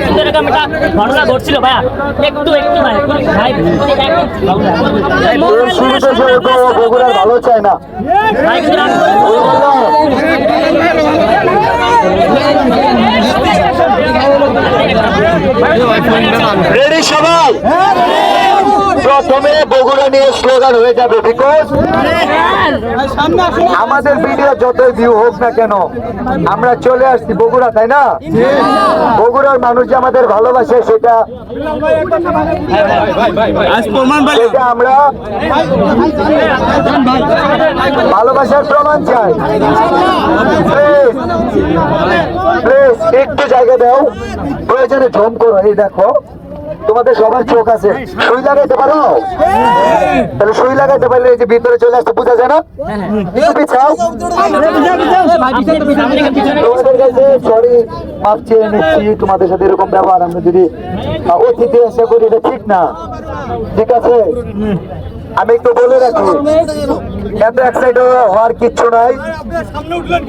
কিন্তু এরকম একটা ঘটনা ঘটছিল ভাইয়া একটু একটু ভাই ভাই ভালো চায় না রেডি সবাই প্রথমে বগুড়া নিয়ে স্লোগান হয়ে যাবে বিকজ আমাদের ভিডিও যতই ভিউ হোক না কেন আমরা চলে আসছি বগুড়া তাই না? বগুড়ার মানুষ যে আমাদের ভালোবাসে সেটা আমরা ভালোবাসার প্রমাণ চাই। প্লিজ একটু জায়গা দাও। প্রয়োজনে ঝম করো এই দেখো। তোমাদের সবার চোখ আছে। সুই লাগাইতে পারো? তাহলে সুই লাগাইতে পারলে এই যে ভিতরে চলে আসতে বোঝা যায় না? একটু পিছাও। তোমাদের কাছে সরি মাপ চেয়ে নিচ্ছি তোমাদের সাথে এরকম ব্যবহার। আমরা যদি অতিথি এসে করি এটা ঠিক না। ঠিক আছে? আমি একটু বলে রাখি এত এক্সাইট হওয়ার কিচ্ছু নাই।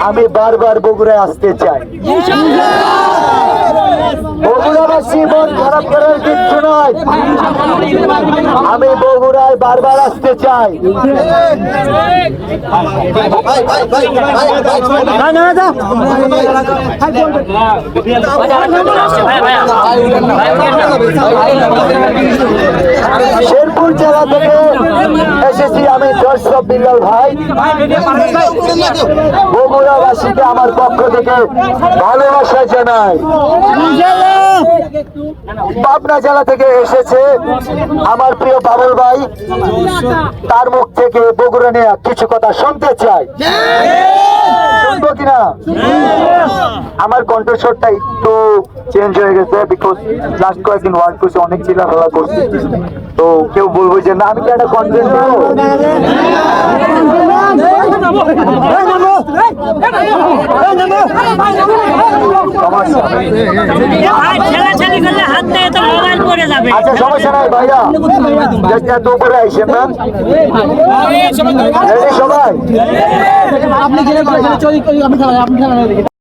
আমি বারবার বগুড়ায় আসতে চাই। নয় আমি বগুড়ায় বারবার আসতে চাই জেলা থেকে এসেছি আমি দর্শক বিল্লাল ভাই। বগুড়াবাসীকে আমার পক্ষ থেকে ভালোবাসা জানাই। পাবনা জেলা থেকে এসেছে আমার প্রিয় বাবুল ভাই। তার মুখ থেকে বগুড়া নিয়ে কিছু কথা শুনতে চাই। শুনব কিনা? আমার কণ্ঠস্বরটা একটু চেঞ্জ হয়ে গেছে বিকজ লাস্ট কয়েকদিন ওয়ার্ক করছি, অনেক চিল্লা ফেলা করছি। তো কেউ বলব যে, না, আমি কি একটা কন্টেন্ট আচ্ছা না। আপনি চলি আপনি খেলা